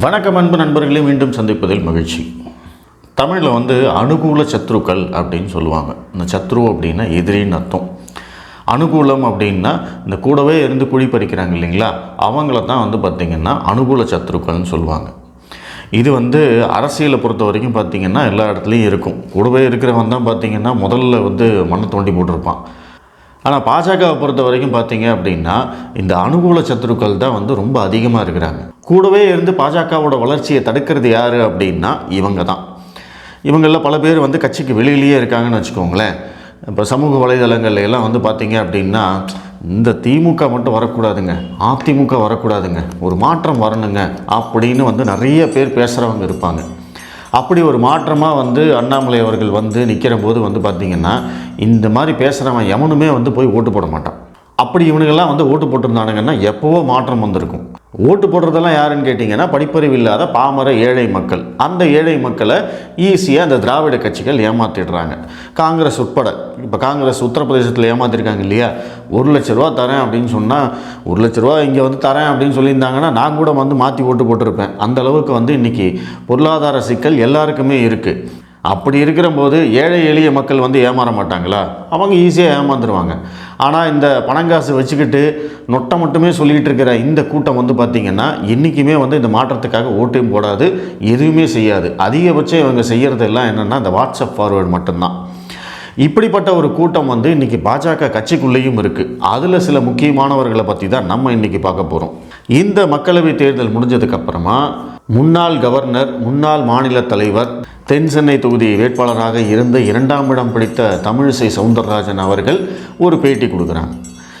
வணக்கம் அன்பு நண்பர்களே மீண்டும் சந்திப்பதில் மகிழ்ச்சி. தமிழில் வந்து அனுகூல சத்ருக்கள் அப்படின்னு சொல்லுவாங்க. இந்த சத்ரு அப்படின்னா எதிரின்னு அர்த்தம். அனுகூலம் அப்படின்னா இந்த கூடவே இருந்து குழி பறிக்கிறாங்க இல்லைங்களா அவங்கள தான் வந்து பார்த்திங்கன்னா அனுகூல சத்ருக்கள்னு சொல்லுவாங்க. இது வந்து அரசியலை பொறுத்த வரைக்கும் பார்த்திங்கன்னா எல்லா இடத்துலையும் இருக்கும். கூடவே இருக்கிறவன் தான் பார்த்திங்கன்னா முதல்ல வந்து மண்ணை தோண்டி போட்டிருப்பான். ஆனால் பாஜகவை பொறுத்த வரைக்கும் பார்த்தீங்க அப்படின்னா இந்த அனுகூல சத்துருக்கள் தான் வந்து ரொம்ப அதிகமாக இருக்கிறாங்க. கூடவே இருந்து பாஜகவோட வளர்ச்சியை தடுக்கிறது யார் அப்படின்னா இவங்க தான் இவங்களில் பல பேர் வந்து கட்சிக்கு வெளியிலேயே இருக்காங்கன்னு வச்சுக்கோங்களேன். இப்போ சமூக வலைதளங்கள்ல எல்லாம் வந்து பார்த்தீங்க அப்படின்னா இந்த திமுக மட்டும் வரக்கூடாதுங்க. அதிமுக வரக்கூடாதுங்க. ஒரு மாற்றம் வரணுங்க அப்படின்னு வந்து நிறைய பேர் பேசுகிறவங்க இருப்பாங்க. அப்படி ஒரு மாற்றமாக வந்து அண்ணாமலை அவர்கள் வந்து நிற்கிற போது வந்து பார்த்திங்கன்னா இந்த மாதிரி பேசுகிறவன் எவனுமே வந்து போய் ஓட்டு போட மாட்டான். அப்படி இவனுங்கெல்லாம் வந்து ஓட்டு போட்டிருந்தானுங்கன்னா எப்போவோ மாற்றம் வந்திருக்கும். ஓட்டு போடுறதெல்லாம் யாருன்னு கேட்டிங்கன்னா படிப்பறிவு இல்லாத பாமர ஏழை மக்கள். அந்த ஏழை மக்களை ஈஸியாக அந்த திராவிட கட்சிகள் ஏமாற்றிடுறாங்க காங்கிரஸ் உட்பட. இப்போ காங்கிரஸ் உத்தரப்பிரதேசத்தில் ஏமாற்றிருக்காங்க இல்லையா? ஒரு லட்ச ரூபா தரேன் அப்படின்னு சொன்னால் ஒரு லட்ச ரூபா இங்கே வந்து தரேன் அப்படின்னு சொல்லியிருந்தாங்கன்னா நான் கூட வந்து மாற்றி ஓட்டு போட்டிருப்பேன். அந்த அளவுக்கு வந்து இன்றைக்கி பொருளாதார சிக்கல் எல்லாருக்குமே இருக்குது அப்படி இருக்கிற போது ஏழை எளிய மக்கள் வந்து ஏமாற மாட்டாங்களா? அவங்க ஈஸியாக ஏமாந்துருவாங்க. ஆனால் இந்த பணங்காசு வச்சுக்கிட்டு நொட்டை மட்டுமே சொல்லிகிட்டு இருக்கிற இந்த கூட்டம் வந்து பார்த்திங்கன்னா என்றைக்குமே வந்து இந்த மாற்றத்துக்காக ஓட்டையும் போடாது எதுவுமே செய்யாது. அதிகபட்சம் இவங்க செய்கிறது எல்லாம் என்னென்னா இந்த வாட்ஸ்அப் ஃபார்வேர்டு மட்டும்தான். இப்படிப்பட்ட ஒரு கூட்டம் வந்து இன்றைக்கி பாஜக கட்சிக்குள்ளேயும் இருக்குது அதில் சில முக்கியமானவர்களை பற்றி தான் நம்ம இன்றைக்கி பார்க்க போகிறோம் இந்த மக்களவை தேர்தல் முடிஞ்சதுக்கப்புறமா முன்னாள் கவர்னர் முன்னாள் மாநில தலைவர் தென் சென்னை தொகுதி வேட்பாளராக இருந்த இரண்டாம் இடம் பிடித்த தமிழிசை சவுந்தரராஜன் அவர்கள் ஒரு பேட்டி கொடுக்குறாங்க.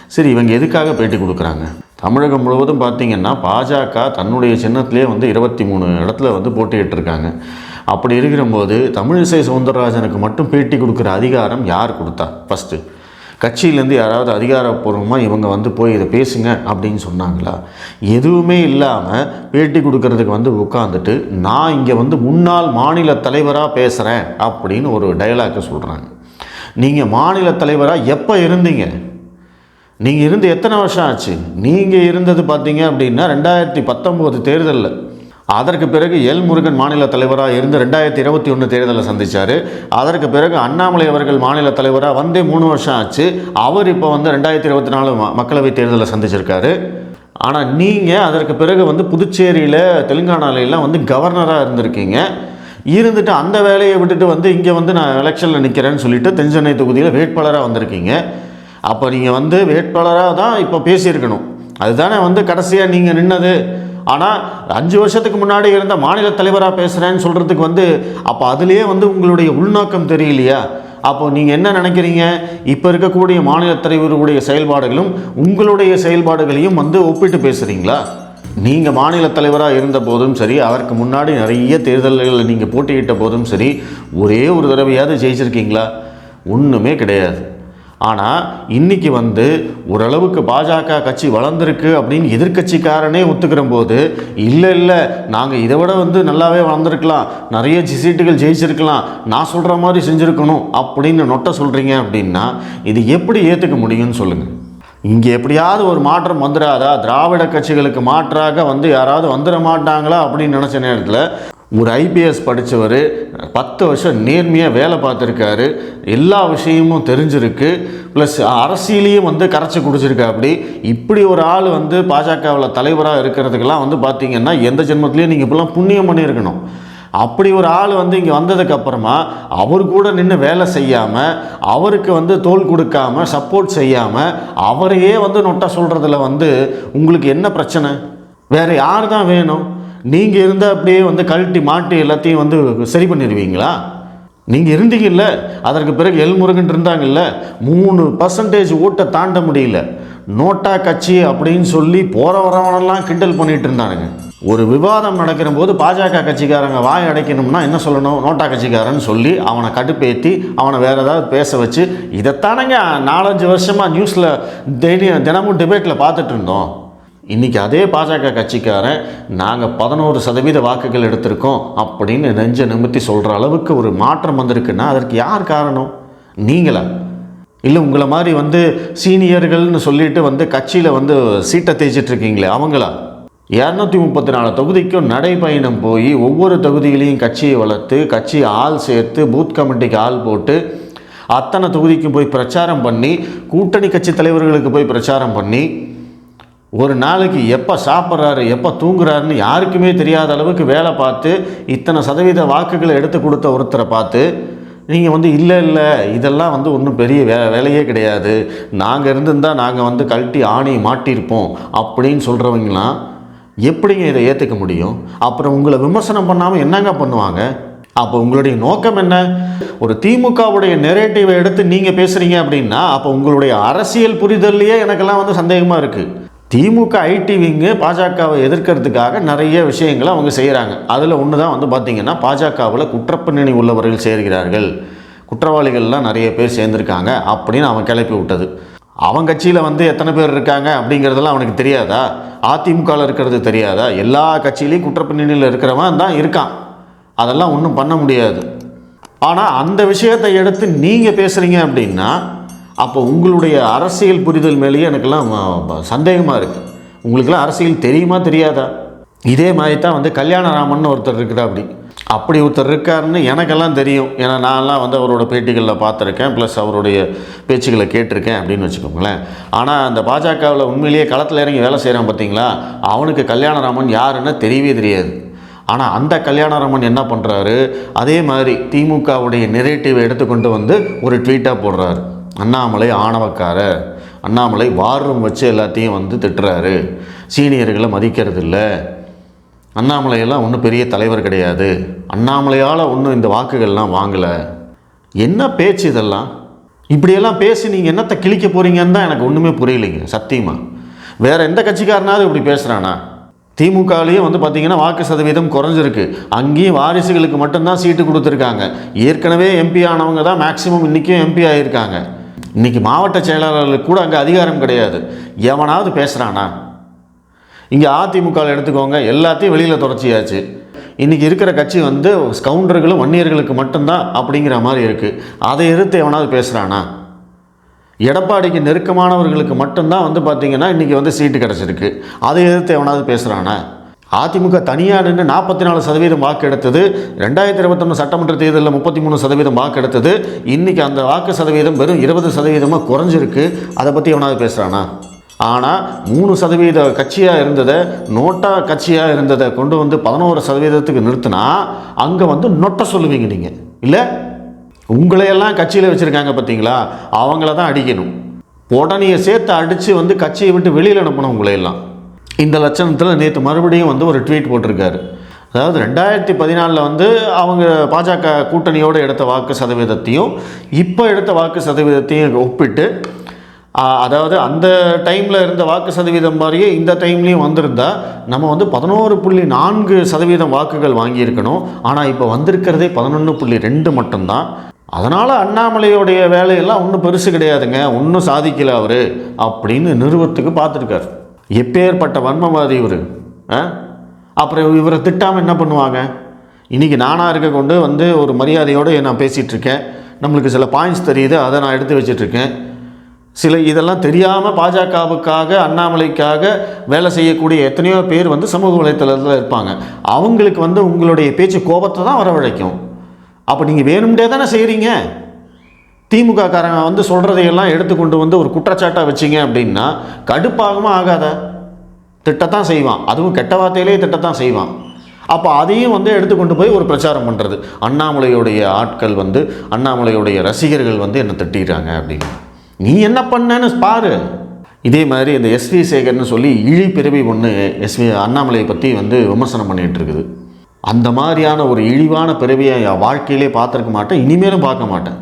சரி இவங்க எதுக்காக பேட்டி கொடுக்குறாங்க? தமிழகம் முழுவதும் பார்த்தீங்கன்னா பாஜக தன்னுடைய சின்னத்திலே வந்து இருபத்தி மூணு இடத்துல வந்து போட்டியிட்டிருக்காங்க. அப்படி அப்படி இருக்கிறபோது தமிழிசை சவுந்தரராஜனுக்கு மட்டும் பேட்டி கொடுக்குற அதிகாரம் யார் கொடுத்தா? ஃபஸ்ட்டு கட்சியிலேருந்து யாராவது அதிகாரப்பூர்வமாக இவங்க வந்து போய் இதை பேசுங்க அப்படின்னு சொன்னாங்களா? எதுவுமே இல்லாமல் பேட்டி கொடுக்கறதுக்கு வந்து உட்காந்துட்டு நான் இங்கே வந்து முன்னாள் மாநில தலைவராக பேசுகிறேன் அப்படின்னு ஒரு டைலாக்கை சொல்கிறாங்க நீங்கள் மாநில தலைவராக எப்போ இருந்தீங்க? நீங்கள் இருந்து எத்தனை வருஷம் ஆச்சு? நீங்கள் இருந்தது பார்த்தீங்க அப்படின்னா ரெண்டாயிரத்தி பத்தொம்போது தேர்தலில். அதற்கு பிறகு எல் முருகன் மாநில தலைவராக இருந்து ரெண்டாயிரத்தி இருபத்தி ஒன்று தேர்தலை சந்தித்தார் அதற்கு பிறகு அண்ணாமலை அவர்கள் மாநில தலைவராக வந்தே மூணு வருஷம் ஆச்சு. அவர் இப்போ வந்து ரெண்டாயிரத்தி இருபத்தி நாலு மக்களவை தேர்தலை சந்திச்சிருக்காரு. ஆனால் நீங்கள் அதற்கு பிறகு வந்து புதுச்சேரியில் தெலுங்கானாலையெல்லாம் வந்து கவர்னராக இருந்திருக்கீங்க. இருந்துட்டு அந்த வேலையை விட்டுட்டு வந்து இங்கே வந்து நான் எலெக்ஷனில் நிற்கிறேன்னு சொல்லிட்டு தென்சென்னை தொகுதியில் வேட்பாளராக வந்திருக்கீங்க. அப்போ நீங்கள் வந்து வேட்பாளராக தான் இப்போ பேசியிருக்கணும். அதுதானே வந்து கடைசியாக நீங்கள் நின்னது. ஆனால் அஞ்சு வருஷத்துக்கு முன்னாடி இருந்த மாநில தலைவராக பேசுகிறேன்னு சொல்கிறதுக்கு வந்து அப்போ அதுலேயே வந்து உங்களுடைய உள்நோக்கம் தெரியலையா? அப்போ நீங்கள் என்ன நினைக்கிறீங்க? இப்போ இருக்கக்கூடிய மாநில தலைவருடைய செயல்பாடுகளும் உங்களுடைய செயல்பாடுகளையும் வந்து ஒப்பிட்டு பேசுகிறீங்களா நீங்கள் மாநில தலைவராக இருந்த போதும் சரி அதற்கு முன்னாடி நிறைய தேர்தல்களில் நீங்கள் போட்டியிட்ட போதும் சரி ஒரே ஒரு தடவையாவது ஜெயிச்சிருக்கீங்களா? ஒன்றுமே கிடையாது. ஆனால் இன்னைக்கு வந்து ஓரளவுக்கு பாஜக கட்சி வளர்ந்துருக்கு அப்படின்னு எதிர்க்கட்சிக்காரனே ஒத்துக்கிற போது இல்லை இல்லை நாங்கள் இதை விட வந்து நல்லாவே வளர்ந்துருக்கலாம். நிறைய சீட்டுகள் ஜெயிச்சிருக்கலாம். நான் சொல்கிற மாதிரி செஞ்சுருக்கணும் அப்படின்னு நொட்டை சொல்கிறீங்க அப்படின்னா இது எப்படி ஏற்றுக்க முடியும்னு சொல்லுங்கள் இங்கே எப்படியாவது ஒரு மாற்றம் வந்துடாதா திராவிட கட்சிகளுக்கு மாற்றாக வந்து யாராவது வந்துட மாட்டாங்களா அப்படின்னு நினச்ச நேரத்தில் ஒரு ஐபிஎஸ் படித்தவர் பத்து வருஷம் நேர்மையாக வேலை பார்த்துருக்காரு. எல்லா விஷயமும் தெரிஞ்சிருக்கு. ப்ளஸ் அரசியலையும் வந்து கரைச்சி குடிச்சிருக்கா அப்படி. இப்படி ஒரு ஆள் வந்து பாஜகவில் தலைவராக இருக்கிறதுக்கெல்லாம் வந்து பார்த்தீங்கன்னா எந்த ஜென்மத்திலையும் நீங்கள் இப்பெல்லாம் புண்ணியம் பண்ணியிருக்கணும். அப்படி ஒரு ஆள் வந்து இங்கே வந்ததுக்கப்புறமா அவர் கூட நின்று வேலை செய்யாமல் அவருக்கு வந்து தோல் கொடுக்காம சப்போர்ட் செய்யாமல் அவரையே வந்து நொட்டா சொல்கிறதுல வந்து உங்களுக்கு என்ன பிரச்சனை? வேறு யார் தான் வேணும்? நீங்கள் இருந்தால் அப்படியே வந்து கழட்டி மாட்டி எல்லாத்தையும் வந்து சரி பண்ணிடுவீங்களா? நீங்கள் இருந்தீங்கல்ல அதற்கு பிறகு எல்முருகன் இருந்தாங்கல்ல மூணு பர்சன்டேஜ் ஓட்டை தாண்ட முடியல. நோட்டா கட்சி அப்படின்னு சொல்லி போகிற வரவனெல்லாம் கிண்டல் பண்ணிட்டு இருந்தானுங்க. ஒரு விவாதம் நடக்கிற போது பாஜக கட்சிக்காரங்க வாய் அடைக்கணும்னா என்ன சொல்லணும்? நோட்டா கட்சிக்காரன்னு சொல்லி அவனை கடுப்பேற்றி அவனை வேறு ஏதாவது பேச வச்சு இதைத்தானங்க நாலஞ்சு வருஷமாக நியூஸில் தைரியம் தினமும் டிபேட்டில் பார்த்துட்டு இருந்தோம். இன்றைக்கி அதே பாஜக கட்சிக்காரன் நாங்கள் பதினோரு சதவீத வாக்குகள் எடுத்திருக்கோம் அப்படின்னு நெஞ்ச நிமித்தி சொல்கிற அளவுக்கு ஒரு மாற்றம் வந்திருக்குன்னா அதற்கு யார் காரணம்? நீங்களா? இல்லை உங்களை மாதிரி வந்து சீனியர்கள்னு சொல்லிட்டு வந்து கட்சியில் வந்து சீட்டை தேய்ச்சிட்டு இருக்கீங்களே அவங்களா? இரநூத்தி முப்பத்தி நாலு தொகுதிக்கும் நடைப்பயணம் போய் ஒவ்வொரு தொகுதியிலையும் கட்சியை வளர்த்து கட்சி ஆள் சேர்த்து பூத் கமிட்டிக்கு ஆள் போட்டு அத்தனை தொகுதிக்கும் போய் பிரச்சாரம் பண்ணி கூட்டணி கட்சி தலைவர்களுக்கு போய் பிரச்சாரம் பண்ணி ஒரு நாளைக்கு எப்போ சாப்பிட்றாரு எப்போ தூங்குறாருன்னு யாருக்குமே தெரியாத அளவுக்கு வேலை பார்த்து இத்தனை சதவீத வாக்குகளை எடுத்து கொடுத்த ஒருத்தரை பார்த்து நீங்கள் வந்து இல்லை இல்லை இதெல்லாம் வந்து ஒன்றும் பெரிய வே வேலையே கிடையாது. நாங்கள் இருந்திருந்தால் நாங்கள் வந்து கழட்டி ஆணி மாட்டியிருப்போம் அப்படின்னு சொல்கிறவங்களாம் எப்படிங்க இதை ஏற்றுக்க முடியும்? அப்புறம் உங்களை விமர்சனம் பண்ணாமல் என்னங்க பண்ணுவாங்க? அப்போ உங்களுடைய நோக்கம் என்ன? ஒரு திமுகவுடைய நெரேட்டிவை எடுத்து நீங்கள் பேசுகிறீங்க அப்படின்னா அப்போ உங்களுடைய அரசியல் புரிதல்லையே எனக்கெல்லாம் வந்து சந்தேகமாக இருக்குது திமுக ஐடி விங்கு பாஜகவை எதிர்க்கிறதுக்காக நிறைய விஷயங்களை அவங்க செய்கிறாங்க அதில் ஒன்று தான் வந்து பார்த்திங்கன்னா பாஜகவில் குற்றப்பின்னணி உள்ளவர்கள் சேர்கிறார்கள். குற்றவாளிகள்லாம் நிறைய பேர் சேர்ந்துருக்காங்க அப்படின்னு அவன் கிளப்பி விட்டது. அவன் கட்சியில் வந்து எத்தனை பேர் இருக்காங்க அப்படிங்கிறதெல்லாம் அவனுக்கு தெரியாதா? அதிமுகவில் இருக்கிறது தெரியாதா? எல்லா கட்சியிலையும் குற்றப்பின்னணியில் இருக்கிறவன் தான் இருக்கான். அதெல்லாம் ஒன்றும் பண்ண முடியாது. ஆனால் அந்த விஷயத்தை எடுத்து நீங்கள் பேசுகிறீங்க அப்படின்னா அப்போ உங்களுடைய அரசியல் புரிதல் மேலேயே எனக்கெல்லாம் சந்தேகமாக இருக்குது உங்களுக்கெல்லாம் அரசியல் தெரியுமா தெரியாதா? இதே மாதிரி தான் வந்து கல்யாணராமன் ஒருத்தர் இருக்கிறா அப்படி. அப்படி ஒருத்தர் இருக்காருன்னு எனக்கெல்லாம் தெரியும். ஏன்னா நான்லாம் வந்து அவரோட பேட்டிகளில் பார்த்துருக்கேன். ப்ளஸ் அவருடைய பேச்சுக்களை கேட்டிருக்கேன் அப்படின்னு வச்சுக்கோங்களேன். ஆனால் அந்த பாஜகவில் உண்மையிலேயே களத்தில் இறங்கி வேலை செய்கிறான் பார்த்தீங்களா? அவனுக்கு கல்யாணராமன் யாருன்னு தெரியவே தெரியாது. ஆனால் அந்த கல்யாணராமன் என்ன பண்ணுறாரு அதே மாதிரி திமுகவுடைய நெரேட்டிவை எடுத்துக்கொண்டு வந்து ஒரு ட்வீட்டாக போடுறாரு. அண்ணாமலை ஆணவக்காரர். அண்ணாமலை வார் ரூம் வச்சு எல்லாத்தையும் வந்து திட்டுறாரு. சீனியர்களை மதிக்கிறது இல்லை அண்ணாமலையெல்லாம் ஒன்றும் பெரிய தலைவர் கிடையாது. அண்ணாமலையால் ஒன்றும் இந்த வாக்குகள்லாம் வாங்கலை. என்ன பேச்சு இதெல்லாம்? இப்படியெல்லாம் பேசி நீங்கள் என்னத்தை கிழிக்க போகிறீங்கன்னு தான் எனக்கு ஒன்றுமே புரியலைங்க சத்தியமாக வேறு எந்த கட்சிக்காரனாவது இப்படி பேசுகிறானா திமுகலேயும் வந்து பார்த்திங்கன்னா வாக்கு சதவீதம் குறைஞ்சிருக்கு. அங்கேயும் வாரிசுகளுக்கு மட்டும்தான் சீட்டு கொடுத்துருக்காங்க. ஏற்கனவே எம்பி ஆனவங்க தான் மேக்ஸிமம் இன்றைக்கும் எம்பி ஆகியிருக்காங்க இன்றைக்கி மாவட்ட செயலாளர்களுக்கு கூட அங்கே அதிகாரம் கிடையாது. எவனாவது பேசுகிறானா இங்கே அதிமுகவில் எடுத்துக்கோங்க எல்லாத்தையும் வெளியில் தொடர்ச்சியாச்சு. இன்றைக்கி இருக்கிற கட்சி வந்து ஸ்கவுண்டர்களும் வன்னியர்களுக்கு மட்டும்தான் அப்படிங்கிற மாதிரி இருக்குது அதை எதிர்த்து எவனாவது பேசுகிறானா எடப்பாடிக்கு நெருக்கமானவர்களுக்கு மட்டும்தான் வந்து பார்த்திங்கன்னா இன்றைக்கி வந்து சீட்டு கிடச்சிருக்கு. அதை எதிர்த்து எவனாவது பேசுகிறானா அதிமுக தனியாக நின்று நாற்பத்தி நாலு சதவீதம் வாக்கு எடுத்தது. ரெண்டாயிரத்தி இருபத்தொன்று சட்டமன்ற தேர்தலில் முப்பத்தி மூணு சதவீதம் வாக்கு எடுத்தது. இன்றைக்கி அந்த வாக்கு சதவீதம் வெறும் இருபது சதவீதமாக குறைஞ்சிருக்கு. அதை பற்றி எவனாவது பேசுகிறானா ஆனால் மூணு சதவீத கட்சியாக இருந்ததை நோட்டா கட்சியாக இருந்ததை கொண்டு வந்து பதினோரு சதவீதத்துக்கு நிறுத்தினா அங்கே வந்து நொட்டை சொல்லுவீங்க நீங்கள் இல்லை? உங்களையெல்லாம் கட்சியில் வச்சுருக்காங்க பார்த்தீங்களா அவங்கள தான் அடிக்கணும். உடனே சேர்த்து அடித்து வந்து கட்சியை விட்டு வெளியில் அனுப்பணும் உங்களையெல்லாம். இந்த லட்சணத்தில் நேற்று மறுபடியும் வந்து ஒரு ட்வீட் போட்டிருக்காரு. அதாவது ரெண்டாயிரத்தி பதினாலில் வந்து அவங்க பாஜக கூட்டணியோடு எடுத்த வாக்கு சதவீதத்தையும் இப்போ எடுத்த வாக்கு சதவீதத்தையும் ஒப்பிட்டு அதாவது அந்த டைமில் இருந்த வாக்கு சதவீதம் மாதிரியே இந்த டைம்லேயும் வந்திருந்தால் நம்ம வந்து பதினோரு புள்ளி நான்கு சதவீதம் வாக்குகள் வாங்கியிருக்கணும். ஆனால் இப்போ வந்திருக்கிறதே பதினொன்று புள்ளி ரெண்டு மட்டும்தான். அதனால் அண்ணாமலையோடைய வேலையெல்லாம் ஒன்றும் பெருசு கிடையாதுங்க. ஒன்றும் சாதிக்கல அவர். அப்படின்னு நிறுவத்துக்கு பார்த்துருக்காரு. எப்பேற்பட்ட வன்மவாதி இவர்? அப்புறம் இவரை திட்டாமல் என்ன பண்ணுவாங்க? இன்றைக்கி நானாக இருக்க கொண்டு வந்து ஒரு மரியாதையோடு நான் பேசிகிட்ருக்கேன் நம்மளுக்கு சில பாயிண்ட்ஸ் தெரியுது அதை நான் எடுத்து வச்சிட்ருக்கேன். சில இதெல்லாம் தெரியாமல் பாஜகவுக்காக அண்ணாமலைக்காக வேலை செய்யக்கூடிய எத்தனையோ பேர் வந்து சமூக வலைத்தளத்தில் இருப்பாங்க. அவங்களுக்கு வந்து உங்களுடைய பேச்சு கோபத்தை தான் வரவழைக்கும். அப்போ நீங்கள் வேணும்டே தானே செய்கிறீங்க திமுக காரங்க வந்து சொல்கிறதையெல்லாம் எடுத்து கொண்டு வந்து ஒரு குற்றச்சாட்டாக வச்சிங்க அப்படின்னா கடுப்பாகமா ஆகாத? திட்டத்தான் செய்வான். அதுவும் கெட்ட வார்த்தையிலே திட்டத்தான் செய்வான். அப்போ அதையும் வந்து எடுத்து கொண்டு போய் ஒரு பிரச்சாரம் பண்ணுறது அண்ணாமலையுடைய ஆட்கள் வந்து அண்ணாமலையுடைய ரசிகர்கள் வந்து என்னை திட்டிடுறாங்க அப்படின்னு. நீ என்ன பண்ணேன்னு பாரு. இதே மாதிரி இந்த எஸ்வி சேகர்னு சொல்லி இழி பிறவி ஒன்று எஸ்வி அண்ணாமலையை பற்றி வந்து விமர்சனம் பண்ணிகிட்டு இருக்குது. அந்த மாதிரியான ஒரு இழிவான பிறவியை என் வாழ்க்கையிலே பார்த்துருக்க மாட்டேன். இனிமேலும் பார்க்க மாட்டேன்.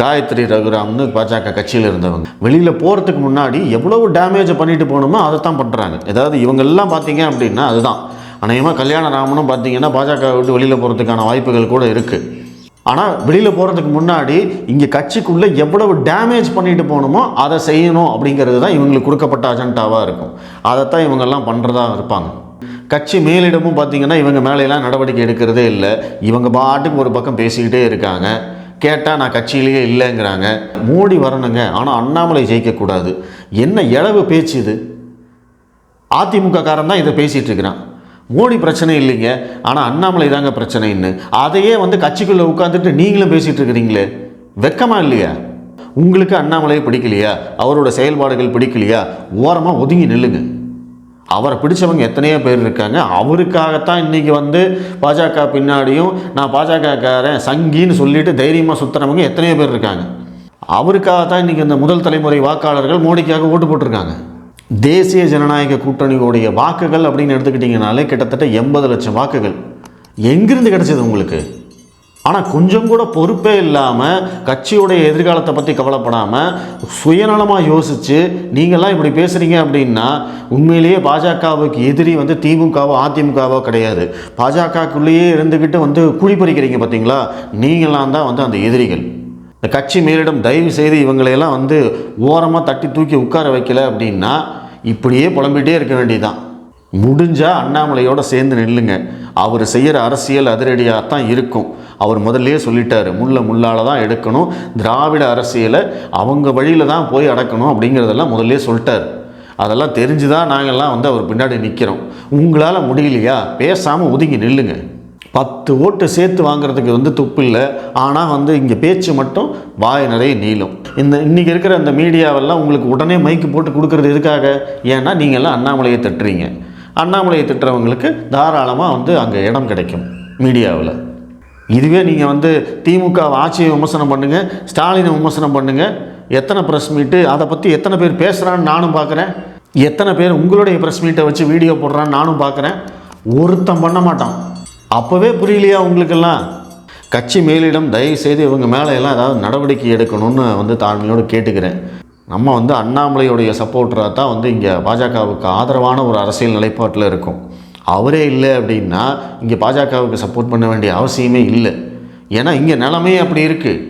காயத்ரி ரகுராம்னு பாஜக கட்சியில் இருந்தவங்க. வெளியில் போகிறதுக்கு முன்னாடி எவ்வளவு டேமேஜை பண்ணிட்டு போகணுமோ அதை தான் பண்ணுறாங்க ஏதாவது இவங்கெல்லாம் பார்த்தீங்க அப்படின்னா அதுதான். அநேகமாக கல்யாண ராமனும் பார்த்தீங்கன்னா பாஜக விட்டு வெளியில் போகிறதுக்கான வாய்ப்புகள் கூட இருக்குது ஆனால் வெளியில் போகிறதுக்கு முன்னாடி இங்கே கட்சிக்குள்ளே எவ்வளவு டேமேஜ் பண்ணிட்டு போகணுமோ அதை செய்யணும் அப்படிங்கிறது தான் இவங்களுக்கு கொடுக்கப்பட்ட அஜெண்டாவாக இருக்கும். அதைத்தான் இவங்கெல்லாம் பண்ணுறதா இருப்பாங்க. கட்சி மேலிடமும் பார்த்திங்கன்னா இவங்க மேலையெல்லாம் நடவடிக்கை எடுக்கிறதே இல்லை. இவங்க பாட்டுக்கு ஒரு பக்கம் பேசிக்கிட்டே இருக்காங்க. கேட்டால் நான் கட்சியிலேயே இல்லைங்கிறாங்க. மோடி வரணுங்க ஆனால் அண்ணாமலை ஜெயிக்கக்கூடாது. என்ன இழவு பேச்சு இது? அதிமுக காரன் தான் இதை பேசிகிட்டு இருக்கிறான் மோடி பிரச்சனை இல்லைங்க ஆனால் அண்ணாமலை தாங்க பிரச்சனைன்னு. அதையே வந்து கட்சிக்குள்ளே உட்காந்துட்டு நீங்களும் பேசிகிட்டு இருக்கிறீங்களே வெக்கமாக இல்லையா? உங்களுக்கு அண்ணாமலையை பிடிக்கலையா? அவரோட செயல்பாடுகள் பிடிக்கலையா? ஓரமாக ஒதுங்கி நில்லுங்க. அவரை பிடிச்சவங்க எத்தனையோ பேர் இருக்காங்க. அவருக்காகத்தான் இன்றைக்கி வந்து பாஜக பின்னாடியும் நான் பாஜகக்காரன் சங்கின்னு சொல்லிட்டு தைரியமாக சுற்றுறவங்க எத்தனையோ பேர் இருக்காங்க. அவருக்காகத்தான் இன்றைக்கி இந்த முதல் தலைமுறை வாக்காளர்கள் மோடிக்காக ஓட்டு போட்டிருக்காங்க. தேசிய ஜனநாயக கூட்டணியோடைய வாக்குகள் அப்படின்னு எடுத்துக்கிட்டிங்கனாலே கிட்டத்தட்ட எண்பது லட்சம் வாக்குகள். எங்கிருந்து கிடச்சிது உங்களுக்கு? ஆனால் கொஞ்சம் கூட பொறுப்பே இல்லாமல் கட்சியுடைய எதிர்காலத்தை பற்றி கவலைப்படாமல் சுயநலமாக யோசித்து நீங்கள்லாம் இப்படி பேசுகிறீங்க அப்படின்னா உண்மையிலேயே பாஜகவுக்கு எதிரி வந்து திமுகவோ அதிமுகவோ கிடையாது. பாஜகக்குள்ளேயே இருந்துக்கிட்டு வந்து குழி பறிக்கிறீங்க பார்த்தீங்களா நீங்களாம் தான் வந்து அந்த எதிரிகள். இந்த கட்சி மேலிடம் தயவு செய்து இவங்களையெல்லாம் வந்து ஓரமாக தட்டி தூக்கி உட்கார வைக்கல அப்படின்னா இப்படியே புலம்பிகிட்டே இருக்க வேண்டியதான் முடிஞ்சால் அண்ணாமலையோடு சேர்ந்து நில்லுங்க. அவர் செய்கிற அரசியல் அதிரடியாக தான் இருக்கும். அவர் முதல்லையே சொல்லிட்டாரு முள்ள முள்ளால் தான் எடுக்கணும். திராவிட அரசியலை அவங்க வழியில் தான் போய் அடக்கணும் அப்படிங்கிறதெல்லாம் முதல்லே சொல்லிட்டார். அதெல்லாம் தெரிஞ்சு தான் நாங்கள்லாம் வந்து அவர் பின்னாடி நிற்கிறோம் உங்களால் முடியலையா? பேசாமல் ஒதுங்கி நில்லுங்க. பத்து ஓட்டு சேர்த்து வாங்குறதுக்கு வந்து துப்பு இல்லை. ஆனால் வந்து இங்கே பேச்சு மட்டும் வாய் நிறைய நீளும். இந்த இன்றைக்கி இருக்கிற அந்த மீடியாவெல்லாம் உங்களுக்கு உடனே மைக்கு போட்டு கொடுக்குறது எதுக்காக? ஏன்னா நீங்கள்லாம் அண்ணாமலையை தட்டுறீங்க. அண்ணாமலையை திட்டுறவங்களுக்கு தாராளமாக வந்து அங்கே இடம் கிடைக்கும் மீடியாவில். இதுவே நீங்கள் வந்து திமுக ஆட்சியை விமர்சனம் பண்ணுங்கள் ஸ்டாலினை விமர்சனம் பண்ணுங்கள் எத்தனை ப்ரெஸ் மீட்டு அதை பற்றி எத்தனை பேர் பேசுகிறான்னு நானும் பார்க்குறேன் எத்தனை பேர் உங்களுடைய ப்ரெஸ் மீட்டை வச்சு வீடியோ போடுறான்னு நானும் பார்க்குறேன் ஒருத்தன் பண்ண மாட்டான். அப்போவே புரியலையா உங்களுக்கெல்லாம்? கட்சி மேலிடம் தயவு செய்து இவங்க மேலே எல்லாம் ஏதாவது நடவடிக்கை எடுக்கணும்னு வந்து தாழ்மையோடு கேட்டுக்கிறேன். நம்ம வந்து அண்ணாமலையுடைய சப்போர்ட்டராக தான் வந்து இங்கே பாஜகவுக்கு ஆதரவான ஒரு அரசியல் நிலைப்பாட்டில் இருக்கும். அவரே இல்லை அப்படின்னா இங்கே பாஜகவுக்கு சப்போர்ட் பண்ண வேண்டிய அவசியமே இல்லை. ஏன்னா இங்கே நிலமையே அப்படி இருக்குது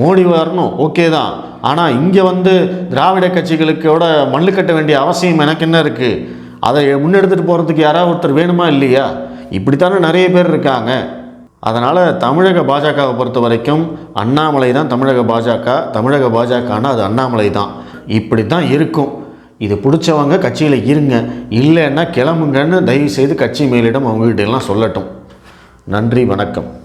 மோடி வரணும் ஓகே தான். ஆனால் இங்கே வந்து திராவிட கட்சிகளுக்கோட மல்லு கட்ட வேண்டிய அவசியம் எனக்கு என்ன இருக்குது அதை முன்னெடுத்துகிட்டு போகிறதுக்கு யாராவது ஒருத்தர் வேணுமா இல்லையா? இப்படித்தானே நிறைய பேர் இருக்காங்க. அதனால் தமிழக பாஜகவை பொறுத்த வரைக்கும் அண்ணாமலை தான் தமிழக பாஜக தமிழக பாஜகன்னா அது அண்ணாமலை தான். இப்படி தான் இருக்கும். இது பிடிச்சவங்க கட்சியில் இருங்க. இல்லைன்னா கிளம்புங்கன்னு தயவு செய்து கட்சி மேலிடம் அவங்ககிட்ட எல்லாம் சொல்லட்டும். நன்றி வணக்கம்.